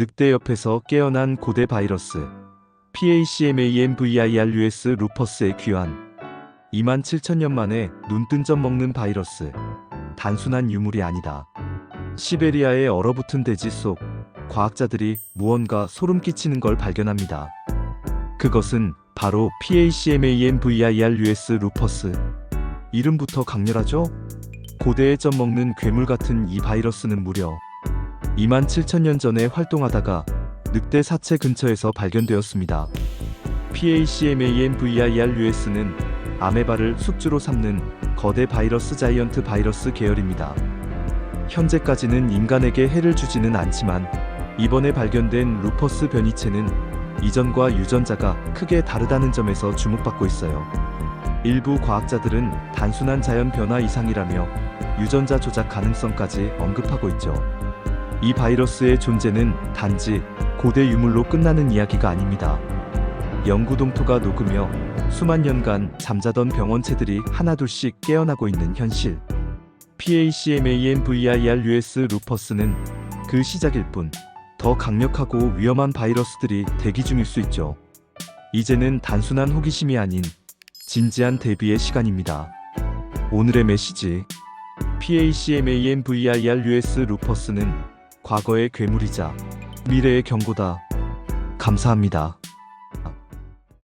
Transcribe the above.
늑대 옆에서 깨어난 고대 바이러스 PACMAMVIRUS 루퍼스의 귀환 2만 7천년 만에 눈뜬 점 먹는 바이러스 단순한 유물이 아니다. 시베리아의 얼어붙은 대지 속 과학자들이 무언가 소름 끼치는 걸 발견합니다. 그것은 바로 PACMAMVIRUS 루퍼스 이름부터 강렬하죠? 고대에 점 먹는 괴물 같은 이 바이러스는 무려 2만 7천년 전에 활동하다가 늑대 사체 근처에서 발견되었습니다. PACMAMVIRUS는 아메바를 숙주로 삼는 거대 바이러스 자이언트 바이러스 계열입니다. 현재까지는 인간에게 해를 주지는 않지만 이번에 발견된 루퍼스 변이체는 이전과 유전자가 크게 다르다는 점에서 주목받고 있어요. 일부 과학자들은 단순한 자연 변화 이상이라며 유전자 조작 가능성까지 언급하고 있죠. 이 바이러스의 존재는 단지 고대 유물로 끝나는 이야기가 아닙니다. 영구 동토가 녹으며 수만 년간 잠자던 병원체들이 하나둘씩 깨어나고 있는 현실. PACMAMVIRUS 루퍼스는 그 시작일 뿐 더 강력하고 위험한 바이러스들이 대기 중일 수 있죠. 이제는 단순한 호기심이 아닌 진지한 대비의 시간입니다. 오늘의 메시지 PACMAMVIRUS 루퍼스는 과거의 괴물이자 미래의 경고다. 감사합니다.